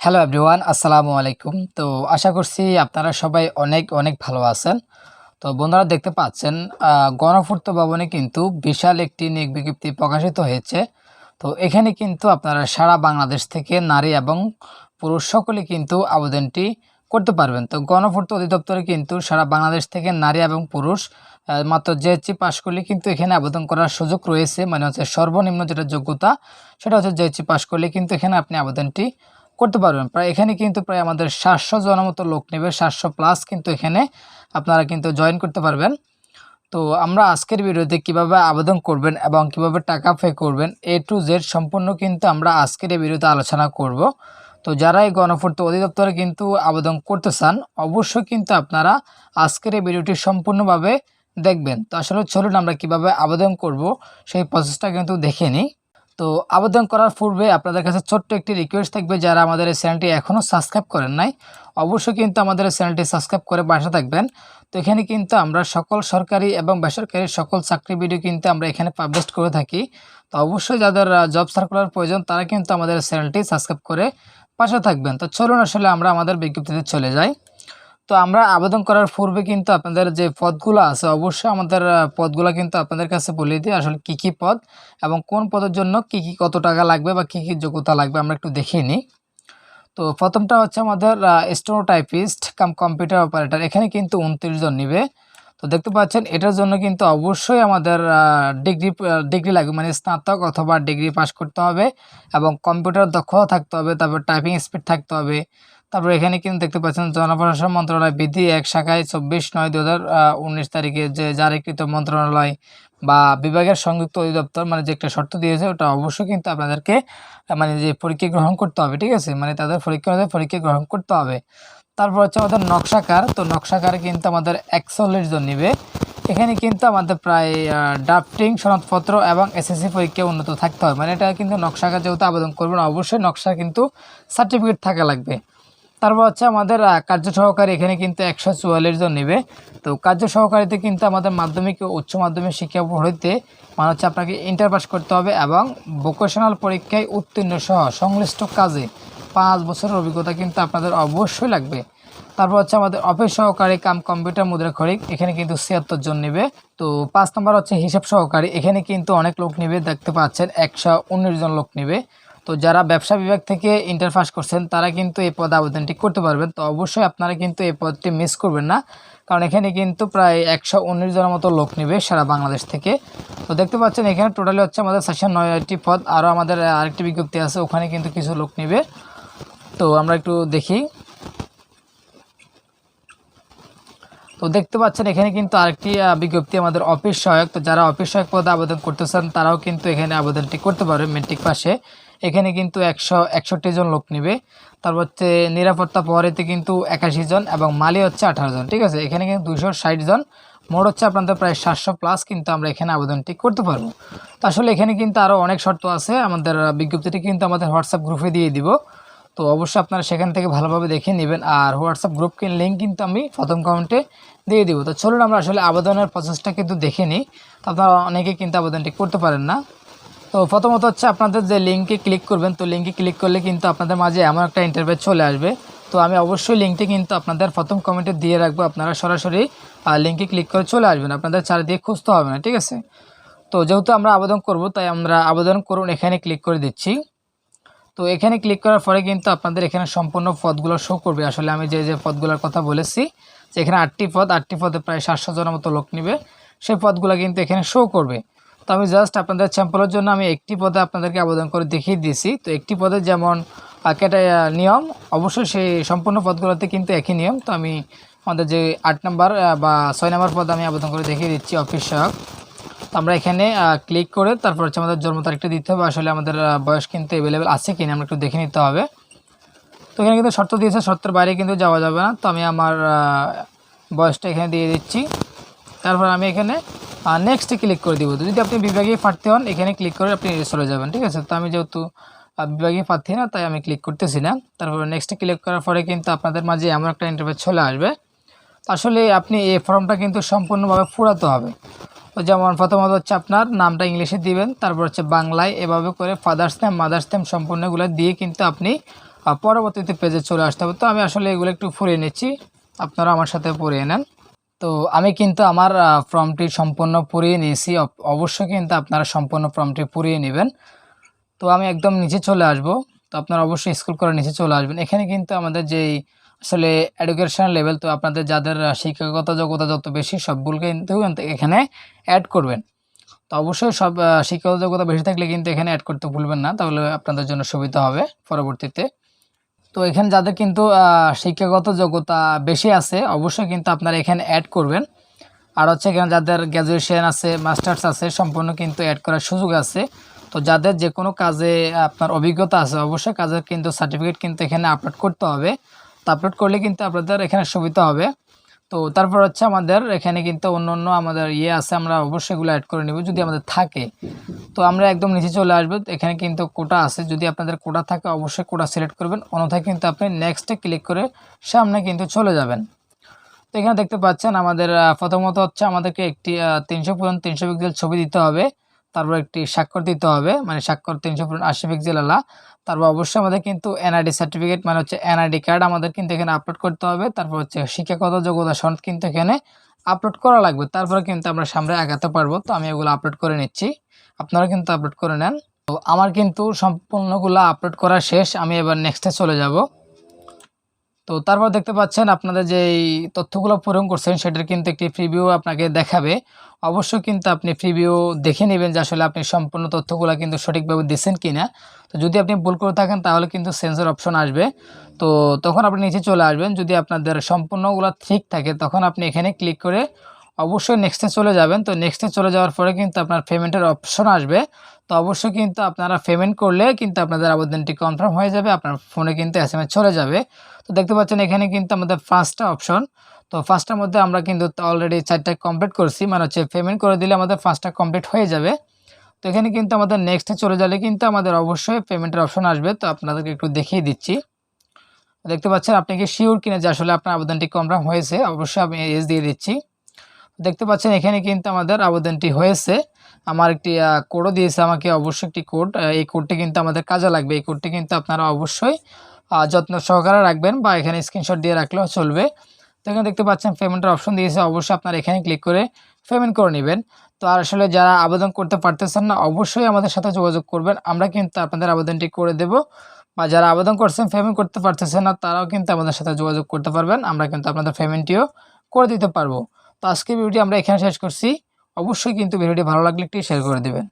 Hello everyone আসসালামু আলাইকুম। তো আশা করছি আপনারা সবাই অনেক অনেক ভালো আছেন। তো বন্ধুরা দেখতে পাচ্ছেন গণপূর্ত ভবনে কিন্তু বিশাল একটি নিয়োগ বিজ্ঞপ্তি প্রকাশিত হয়েছে। তো এখানে কিন্তু আপনারা সারা বাংলাদেশ থেকে নারী এবং পুরুষ সকলে কিন্তু আবেদনটি করতে পারবেন। তো গণপূর্ত অধিদপ্তরে কিন্তু সারা বাংলাদেশ থেকে নারী এবং পুরুষ মাত্র জেএসসি পাশ করলে কিন্তু এখানে আবেদন করার সুযোগ রয়েছে। মানে হচ্ছে সর্বনিম্ন যেটা যোগ্যতা, সেটা হচ্ছে জেএসসি পাশ করলে কিন্তু এখানে আপনি আবেদনটি করতে পারবেন। প্রায় এখানে কিন্তু প্রায় আমাদের সাতশো জনের মতো লোক নেবে, সাতশো প্লাস কিন্তু এখানে আপনারা কিন্তু জয়েন করতে পারবেন। তো আমরা আজকের ভিডিওতে কীভাবে আবেদন করবেন এবং কীভাবে টাকা পে করবেন এ টু জেড সম্পূর্ণ কিন্তু আমরা আজকের এই ভিডিওতে আলোচনা করব। তো যারা এই গণপূর্ত অধিদপ্তরে কিন্তু আবেদন করতে চান, অবশ্যই কিন্তু আপনারা আজকের এই ভিডিওটি সম্পূর্ণভাবে দেখবেন। তো আসলে চলুন আমরা কীভাবে আবেদন করব, সেই প্রসেসটা কিন্তু দেখে নিই। তো আবেদন করার পূর্বে আপনাদের কাছে ছোট্ট একটি রিকোয়েস্ট থাকবে যারা আমাদের এই চ্যানেলটি এখনও সাবস্ক্রাইব করেন নাই। অবশ্যই কিন্তু আমাদের এই চ্যানেলটি সাবস্ক্রাইব করে পাশে থাকবেন। তো এখানে কিন্তু আমরা সকল সরকারি এবং বেসরকারি সকল চাকরি ভিডিও কিন্তু আমরা এখানে পাবলিশ করে থাকি। তো অবশ্যই যাদের জব সার্কুলার প্রয়োজন, তারা কিন্তু আমাদের চ্যানেলটি সাবস্ক্রাইব করে পাশে থাকবেন। তো চলুন আসলে আমরা আমাদের বিজ্ঞপ্তিতে চলে যাই। তো আমরা আবেদন করার পূর্বে কিন্তু আপনাদের যে পদগুলো আছে, অবশ্যই আমাদের পদগুলো কিন্তু আপনাদের কাছে বলে দিই, আসলে কি কি পদ এবং কোন পদের জন্য কি কি কত টাকা লাগবে বা কি কি যোগ্যতা লাগবে আমরা একটু দেখিয়ে নিই। তো প্রথমটা হচ্ছে আমাদের স্টোনোটাইপিস্ট কাম কম্পিউটার অপারেটর, এখানে কিন্তু উনত্রিশ জন নিবে। তো দেখতে পাচ্ছেন, এটার জন্য কিন্তু অবশ্যই আমাদের ডিগ্রি ডিগ্রি লাগবে মানে স্নাতক অথবা ডিগ্রি পাস করতে হবে এবং কম্পিউটার দক্ষতা থাকতে হবে, তারপর টাইপিং স্পিড থাকতে হবে। তারপর এখানে কিন্তু দেখতে পাচ্ছেন, জনপ্রশাসন মন্ত্রণালয় বিধি এক শাখায় চব্বিশ নয় দু তারিখে যে জারিকৃত মন্ত্রণালয় বা বিভাগের সংযুক্ত অধিদপ্তর মানে যে একটা শর্ত দিয়েছে, ওটা অবশ্যই কিন্তু আপনাদেরকে মানে যে পরীক্ষা গ্রহণ করতে হবে, ঠিক আছে? মানে তাদের পরীক্ষা অনুযায়ী পরীক্ষা গ্রহণ করতে হবে। তারপর হচ্ছে আমাদের নকশাকার, তো নকশাকার কিন্তু আমাদের একচল্লিশ জন নিবে। এখানে কিন্তু আমাদের প্রায় ড্রাফটিং সনদপত্র এবং এসএসসি পরীক্ষা উন্নত থাকতে হবে। মানে এটা কিন্তু নকশাকার যেহেতু আবেদন করবেন, অবশ্যই নকশা কিন্তু সার্টিফিকেট থাকা লাগবে। তারপর হচ্ছে আমাদের কার্য সহকারী এখানে কিন্তু একশো চুয়াল্লিশ জন নেবে। তো কার্য সহকারীতে কিন্তু আমাদের মাধ্যমিক ও উচ্চ মাধ্যমিক শিক্ষা বোর্ড হইতে মানে হচ্ছে আপনাকে ইন্টার পাস করতে হবে এবং ভোকেশনাল পরীক্ষায় উত্তীর্ণ সহ সংশ্লিষ্ট কাজে পাঁচ বছরের অভিজ্ঞতা কিন্তু আপনাদের অবশ্যই লাগবে। তারপর হচ্ছে আমাদের অফিস সহকারী কাম কম্পিউটার মুদ্রা খরিক এখানে কিন্তু ছিয়াত্তর জন নেবে। তো পাঁচ নম্বর হচ্ছে হিসাব সহকারী, এখানে কিন্তু অনেক লোক নেবে, দেখতে পাচ্ছেন একশো উনিশ জন লোক নেবে। তো যারা ব্যবসা বিভাগ থেকে ইন্টার পাস করছেন, তারা কিন্তু এই পদে আবেদনটি করতে পারবেন। তো অবশ্যই আপনারা কিন্তু এই পদটি মিস করবেন না, কারণ এখানে কিন্তু প্রায় একশো উনিশ জনের মতো লোক নেবে সারা বাংলাদেশ থেকে। তো দেখতে পাচ্ছেন, এখানে টোটালি হচ্ছে আমাদের সেশন নয়টি পদ, আরও আমাদের আরেকটি বিজ্ঞপ্তি আছে, ওখানে কিন্তু কিছু লোক নেবে। তো আমরা একটু দেখি। তো দেখতে পাচ্ছেন, এখানে কিন্তু আরেকটি বিজ্ঞপ্তি আমাদের অফিস সহায়ক। তো যারা অফিস সহায়ক পদে আবেদন করতেছেন তারাও কিন্তু এখানে আবেদনটি করতে পারবে মেট্রিক পাশে। এখানে কিন্তু একশো, একষট্টি জন লোক নেবে। তারপর হচ্ছে নিরাপত্তা প্রহরীতে কিন্তু একাশি জন এবং মালি হচ্ছে আঠারো জন, ঠিক আছে? এখানে কিন্তু দুশো ষাট জন। মোট হচ্ছে আপনাদের প্রায় সাতশো প্লাস কিন্তু আমরা এখানে আবেদনটি করতে পারব। তো আসলে এখানে কিন্তু আরও অনেক শর্ত আছে। আমাদের বিজ্ঞপ্তিটি কিন্তু আমাদের হোয়াটসঅ্যাপ গ্রুপে দিয়ে দিব। তো অবশ্যই আপনারা সেখান থেকে ভালোভাবে দেখে নেবেন। আর হোয়াটসঅ্যাপ গ্রুপ লিঙ্ক কিন্তু আমি প্রথম কমেন্টে দিয়ে দিব। তো চলুন আমরা আসলে আবেদনের প্রসেসটা কিন্তু দেখে নিই। তো আপনারা অনেকে কিন্তু আবেদনটি করতে পারেন না। তো প্রথমত হচ্ছে আপনাদের যে লিঙ্কে ক্লিক করবেন, তো লিঙ্কে ক্লিক করলে কিন্তু আপনাদের মাঝে এমন একটা ইন্টারভিউ চলে আসবে। তো আমি অবশ্যই লিঙ্কটি কিন্তু আপনাদের প্রথম কমেন্টে দিয়ে রাখব। আপনারা সরাসরি লিঙ্কে ক্লিক করে চলে আসবেন। আপনাদের চারিদিকে খুঁজতে হবে না, ঠিক আছে? তো যেহেতু আমরা আবেদন করব, তাই আমরা আবেদন করুন, এখানে ক্লিক করে দিচ্ছি। তো এখানে ক্লিক করার পরে কিন্তু আপনাদের এখানে সম্পূর্ণ পদগুলো শো করবে। আসলে আমি যে যে পদগুলোর কথা বলেছি, যে এখানে আটটি পদ, আটটি পদে প্রায় সাতশো জনের মতো লোক নেবে। সেই পদগুলো কিন্তু এখানে শো করবে। তো আমি জাস্ট আপনাদের স্যাম্পলের জন্য আমি একটি পদে আপনাদেরকে আবেদন করে দেখিয়ে দিয়েছি। তো একটি পদে যেমন কেটে নিয়ম, অবশ্যই সেই সম্পূর্ণ পদগুলোতে কিন্তু একই নিয়ম। তো আমি আমাদের যে আট নাম্বার বা ছয় নাম্বার পদে আমি আবেদন করে দেখিয়ে দিচ্ছি অফিস সহায়ক। তো আমরা এখানে ক্লিক করে তারপর হচ্ছে আমাদের জন্ম তারিখটা দিতে হবে, আসলে আমাদের বয়স কিন্তু অ্যাভেলেবেল আছে কিনা আমরা একটু দেখে নিতে হবে। তো এখানে কিন্তু শর্ত দিয়েছে, শর্তের বাইরে কিন্তু যাওয়া যাবে না। তো আমি আমার বয়সটা এখানে দিয়ে দিচ্ছি। তারপর আমি এখানে নেক্সটে ক্লিক করে দিব। যদি আপনি বিভাগীয় প্রার্থী হন, এখানে ক্লিক করে আপনি চলে যাবেন, ঠিক আছে? তো আমি যেহেতু বিভাগীয় প্রার্থী না, তাই আমি ক্লিক করতেছি না। তারপর নেক্সটে ক্লিক করার পরে কিন্তু আপনাদের মাঝে এমন একটা ইন্টারভিউ চলে আসবে। আসলে আপনি এই ফর্মটা কিন্তু সম্পূর্ণভাবে পুরাতে হবে। তো যেমন প্রথমত হচ্ছে আপনার নামটা ইংলিশে দিবেন, তারপর হচ্ছে বাংলায় এভাবে করে ফাদার্স নেম মাদার্স নেম সম্পূর্ণগুলো দিয়ে কিন্তু আপনি পরবর্তীতে পেজে চলে আসতে হবে। তো আমি আসলে এগুলো একটু ফুরিয়ে নিচ্ছি। আপনারা আমার সাথে পড়িয়ে নেন। তো আমি কিন্তু আমার ফর্মটি সম্পূর্ণ পুরিয়ে নিয়েছি। অবশ্যই কিন্তু আপনারা সম্পূর্ণ ফর্মটি পুরিয়ে নেবেন। তো আমি একদম নিচে চলে আসব। তো আপনারা অবশ্যই স্কুল করে নিচে চলে আসবেন। এখানে কিন্তু আমাদের যেই আসলে এডুকেশন লেভেল তো আপনাদের যাদের শিক্ষাগত যোগ্যতা যত বেশি, সবগুলো কিন্তু এখানে অ্যাড করবেন। তো অবশ্যই সব শিক্ষাগত যোগ্যতা বেশি থাকলে কিন্তু এখানে অ্যাড করতে ভুলবেন না। তাহলে আপনাদের জন্য সুবিধা হবে পরবর্তীতে। তো এখানে যাদের কিন্তু শিক্ষাগত যোগ্যতা বেশি আছে, অবশ্যই কিন্তু আপনারা এখানে অ্যাড করবেন। আর হচ্ছে এখানে যাদের গ্র্যাজুয়েশন আছে মাস্টার্স আছে, সম্পূর্ণ কিন্তু অ্যাড করার সুযোগ আছে। তো যাদের যে কোনো কাজে আপনার অভিজ্ঞতা আছে, অবশ্যই কাজের কিন্তু সার্টিফিকেট কিন্তু এখানে আপলোড করতে হবে। তো আপলোড করলে কিন্তু আপনাদের এখানে সুবিধা হবে। তো তারপর হচ্ছে আমাদের এখানে কিন্তু অন্য অন্য আমাদের ইয়ে আছে, আমরা অবশ্যই এগুলো অ্যাড করে নেব যদি আমাদের থাকে। তো আমরা একদম নিচে চলে আসব, এখানে কিন্তু কোটা আছে, যদি আপনাদের কোটা থাকে অবশ্যই কোটা সিলেক্ট করবেন, অন্যথায় কিন্তু আপনি নেক্সটে ক্লিক করে সামনে কিন্তু চলে যাবেন। তো এখানে দেখতে পাচ্ছেন আমাদের প্রথমত হচ্ছে আমাদেরকে একটি তিনশো পর্যন্ত তিনশো পিক্সেল ছবি দিতে হবে। তারপর একটি স্বাক্ষর দিতে হবে মানে স্বাক্ষর তিনশো আশি আলা। তারপর অবশ্যই আমাদের কিন্তু এনআইডি সার্টিফিকেট মানে হচ্ছে এনআইডি কার্ড আমাদের কিন্তু এখানে আপলোড করতে হবে। তারপর হচ্ছে শিক্ষাগত যোগ্যতা সনদ কিন্তু এখানে আপলোড করা লাগবে। তারপরে কিন্তু আমরা সামনে আগাতে পারব। তো আমি এগুলো আপলোড করে নিচ্ছি। আপনারা কিন্তু আপলোড করে নেন। তো আমার কিন্তু সম্পূর্ণগুলো আপলোড করা শেষ। আমি এবার নেক্সটে চলে যাব। তো তারপর দেখতে পাচ্ছেন আপনাদের যে তথ্যগুলো পূরণ করছেন, সেটার কিন্তু একটি ফ্রিভিউ আপনাকে দেখাবে। অবশ্যই কিন্তু আপনি ফ্রিভিউ দেখে নেবেন যে আসলে আপনি সম্পূর্ণ তথ্যগুলো কিন্তু সঠিকভাবে দিচ্ছেন কি না তো যদি আপনি ভুল করে থাকেন, তাহলে কিন্তু সেন্সর অপশন আসবে। তো তখন আপনি নিচে চলে আসবেন। যদি আপনাদের সম্পূর্ণগুলো ঠিক থাকে, তখন আপনি এখানে ক্লিক করে অবশ্যই নেক্সটে চলে যাবেন। তো নেক্সটে চলে যাওয়ার পরে কিন্তু আপনার পেমেন্টের অপশন আসবে। তো অবশ্যই কিন্তু আপনারা পেমেন্ট করলে কিন্তু আপনাদের আবেদনটি কনফার্ম হয়ে যাবে, আপনার ফোনে কিন্তু এস চলে যাবে। তো দেখতে পাচ্ছেন এখানে কিন্তু আমাদের ফার্স্টটা অপশন তো ফার্স্টের মধ্যে আমরা কিন্তু অলরেডি চারটা কমপ্লিট করছি মানে হচ্ছে পেমেন্ট করে দিলে আমাদের ফার্স্টটা কমপ্লিট হয়ে যাবে। তো এখানে কিন্তু আমাদের নেক্সটে চলে গেলে কিন্তু আমাদের অবশ্যই পেমেন্টের অপশন আসবে। তো আপনাদেরকে একটু দেখিয়ে দিচ্ছি। দেখতে পাচ্ছেন, আপনি কি শিওর কিনা যে আসলে আপনার আবেদনটি কনফার্ম হয়েছে? অবশ্যই আমি এস দিয়ে দিচ্ছি। দেখতে পাচ্ছেন, এখানে কিন্তু আমাদের আবেদনটি হয়েছে। আমার একটি কোডও দিয়েছে আমাকে, অবশ্যই একটি কোড এই কোডটি কিন্তু আমাদের কাজে লাগবে। এই কোডটি কিন্তু আপনারা অবশ্যই যত্ন সহকারে রাখবেন বা এখানে স্ক্রিনশট দিয়ে রাখলেও চলবে। তো এখানে দেখতে পাচ্ছেন পেমেন্টের অপশন দিয়েছে। অবশ্যই আপনারা এখানে ক্লিক করে পেমেন্ট করে নেবেন। তো আর আসলে যারা আবেদন করতে পারতেছেন না, অবশ্যই আমাদের সাথে যোগাযোগ করবেন। আমরা কিন্তু আপনাদের আবেদনটি করে দেব। বা যারা আবেদন করছেন পেমেন্ট করতে পারতেছেন না, তারাও কিন্তু আমাদের সাথে যোগাযোগ করতে পারবেন। আমরা কিন্তু আপনাদের পেমেন্টটিও করে দিতে পারব। তো আজকে ভিডিওটি আমরা এখানে শেষ করছি। অবশ্যই কিন্তু ভিডিওটি ভালো লাগলে একটি শেয়ার করে দেবেন।